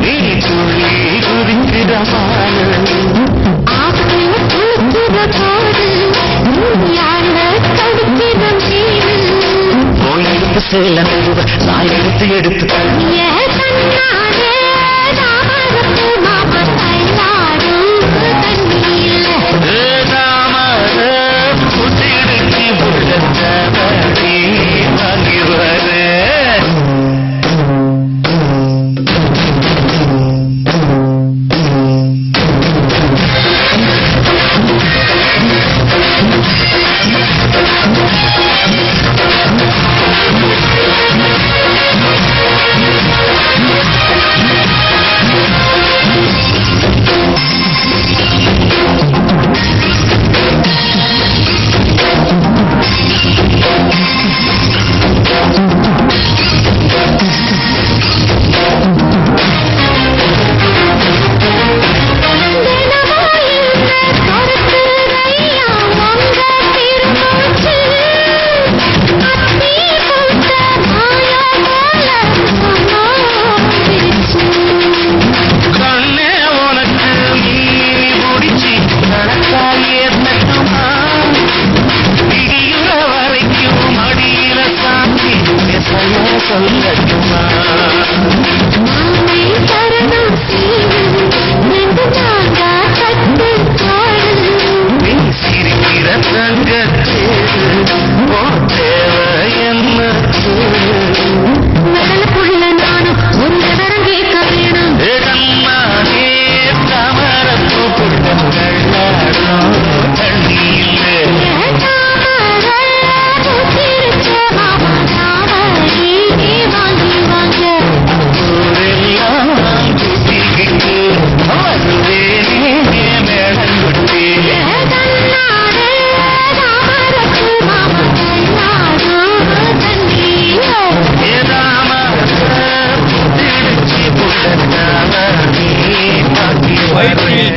நீ துளி குறிக்கிறமான சேலம் நாய் எடுத்து எடுத்து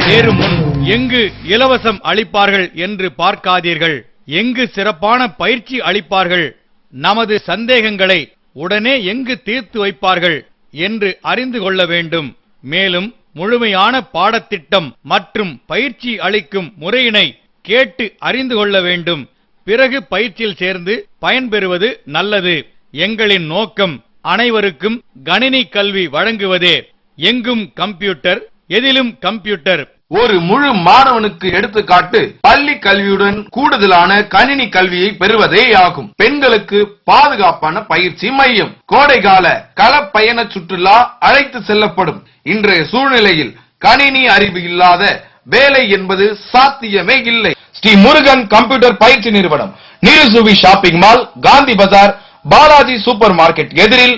சேரும் முன் எங்கு இலவசம் அளிப்பார்கள் என்று பார்க்காதீர்கள். எங்கு சிறப்பான பயிற்சி அளிப்பார்கள். நமது சந்தேகங்களை உடனே எங்கு தீர்த்து வைப்பார்கள் என்று அறிந்து கொள்ள வேண்டும். மேலும் முழுமையான பாடத்திட்டம் மற்றும் பயிற்சி அளிக்கும் முறையினை கேட்டு அறிந்து கொள்ள வேண்டும். பிறகு பயிற்சியில் சேர்ந்து பயன்பெறுவது நல்லது. எங்களின் நோக்கம் அனைவருக்கும் கணினி கல்வி வழங்குவதே. எங்கும் கம்ப்யூட்டர் எதிலும் கம்ப்யூட்டர். ஒரு முழு மாணவனுக்கு எடுத்துக்காட்டு பள்ளி கல்வியுடன் கூடுதலான கணினி கல்வியை பெறுவதே ஆகும். பெண்களுக்கு பாதுகாப்பான பயிற்சி மையம். கோடைகால களப்பயண சுற்றுலா அழைத்து செல்லப்படும். இன்றைய சூழ்நிலையில் கணினி அறிவு இல்லாத வேலை என்பது சாத்தியமே இல்லை. ஸ்ரீ முருகன் கம்ப்யூட்டர் பயிற்சி நிறுவனம். நிருசுவி shopping mall Gandhi Bazaar Balaji super market எதிரில்